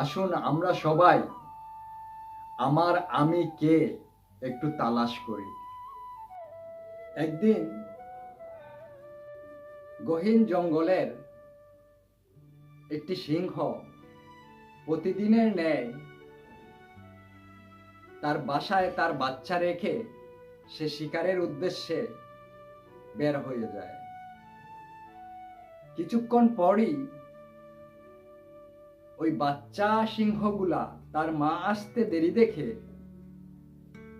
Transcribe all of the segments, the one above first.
আসুন আমরা সবাই, আমার আমি কে একটু তালাশ করি। একদিন গহীন জঙ্গলের একটি সিংহ প্রতিদিনের ন্যায় তার বাসায় তার বাচ্চা রেখে সে শিকারের উদ্দেশ্যে বের হয়ে যায়। কিছুক্ষণ পরই ওই বাচ্চা সিংহগুলা তার মা আসতে দেরি দেখে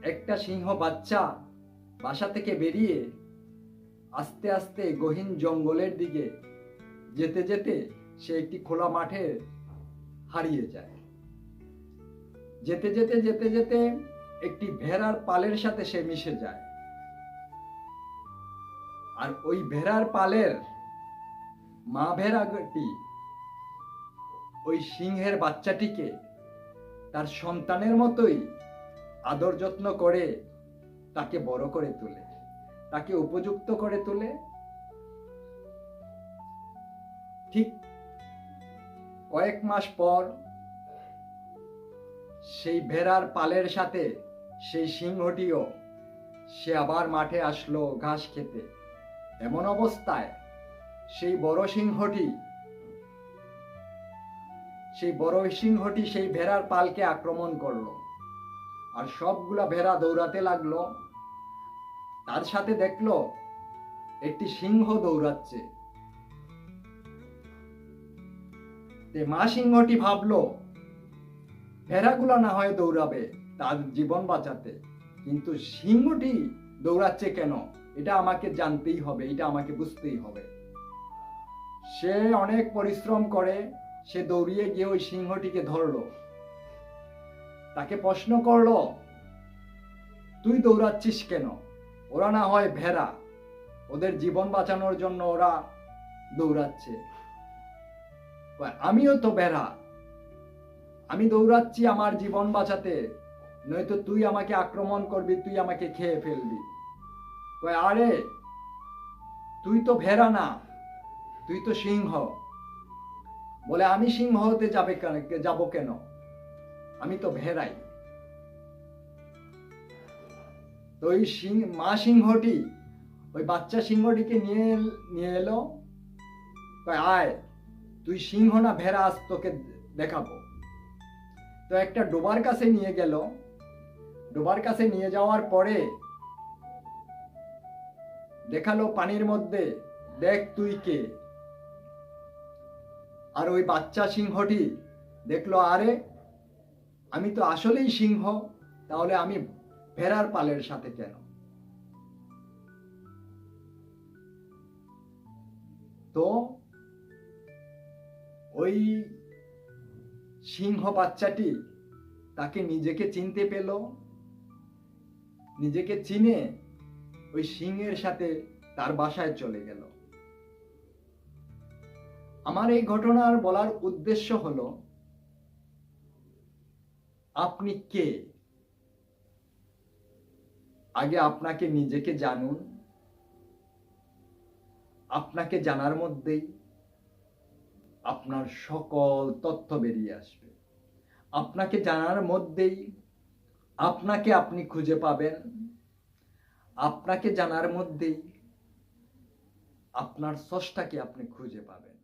একটা সিংহ বাচ্চা বাসা থেকে বেরিয়ে আস্তে আস্তে গহীন জঙ্গলের দিকে যেতে যেতে সে একটি খোলা মাঠে হারিয়ে যায়। যেতে যেতে যেতে যেতে একটি ভেড়ার পালের সাথে সে মিশে যায়। আর ওই ভেড়ার পালের মা ভেড়াটি ওই সিংহের বাচ্চাটিকে তার সন্তানের মতোই আদর যত্ন করে তাকে বড় করে তোলে, তাকে উপযুক্ত করে তোলে। ঠিক কয়েক মাস পর সেই ভেড়ার পালের সাথে সেই সিংহটিও, সে আবার মাঠে আসলো ঘাস খেতে। এমন অবস্থায় সেই বড় সিংহটি সেই বড় সিংহটি সেই ভেড়ার পালকে আক্রমণ করল। আর সবগুলা ভেড়া দৌড়াতে লাগল। তার সাথে দেখল, একটি সিংহ দৌড়াচ্ছে। মা সিংহটি ভাবলো, ভেড়াগুলা না হয় দৌড়াবে তার জীবন বাঁচাতে। কিন্তু সিংহটি দৌড়াচ্ছে কেন? এটা আমাকে জানতেই হবে, এটা আমাকে বুঝতেই হবে। সে অনেক পরিশ্রম করে সে দৌড়িয়ে গিয়ে ওই সিংহটিকে ধরলো। তাকে প্রশ্ন করল, তুই দৌড়াচ্ছিস কেন? ওরা না হয় ভেড়া। ওদের জীবন বাঁচানোর জন্য ওরা দৌড়াচ্ছে। আমিও তো ভেড়া। আমি দৌড়াচ্ছি আমার জীবন বাঁচাতে। নয়তো তুই আমাকে আক্রমণ করবি, তুই আমাকে খেয়ে ফেলবি। আরে, তুই তো ভেড়া না। তুই তো সিংহ। বলে, আমি সিংহ হতে যাবে যাব কেন? আমি তো ভেড়াই। তো ওই সিং, মা সিংহটি, ওই বাচ্চা সিংহটিকে নিয়ে নিয়ে এলো। আয়, তুই সিংহ না ভেড়া, আজ তোকে দেখাবো। তো একটা ডোবার কাছে নিয়ে গেল। ডোবার কাছে নিয়ে যাওয়ার পরে দেখাল পানির মধ্যে, দেখ তুই কে? আর ওই বাচ্চা সিংহটি দেখল, আরে, আমি তো আসলেই সিংহ, তাহলে আমি ভেড়ার পালের সাথে কেন? তো ওই সিংহ বাচ্চাটি তাকে নিজেকে চিনতে পেল। নিজেকে চিনে ওই সিংহের সাথে তার বাসায় চলে গেল। আমার এই ঘটনার বলার উদ্দেশ্য হলো, আপনি কে? আগে আপনাকে নিজেকে জানুন, আপনাকে জানার মধ্যেই আপনার সকল তথ্য বেরিয়ে আসবে। আপনাকে জানার মধ্যেই আপনাকে আপনি খুঁজে পাবেন। আপনাকে জানার মধ্যেই আপনার স্রষ্টাকে আপনি খুঁজে পাবেন।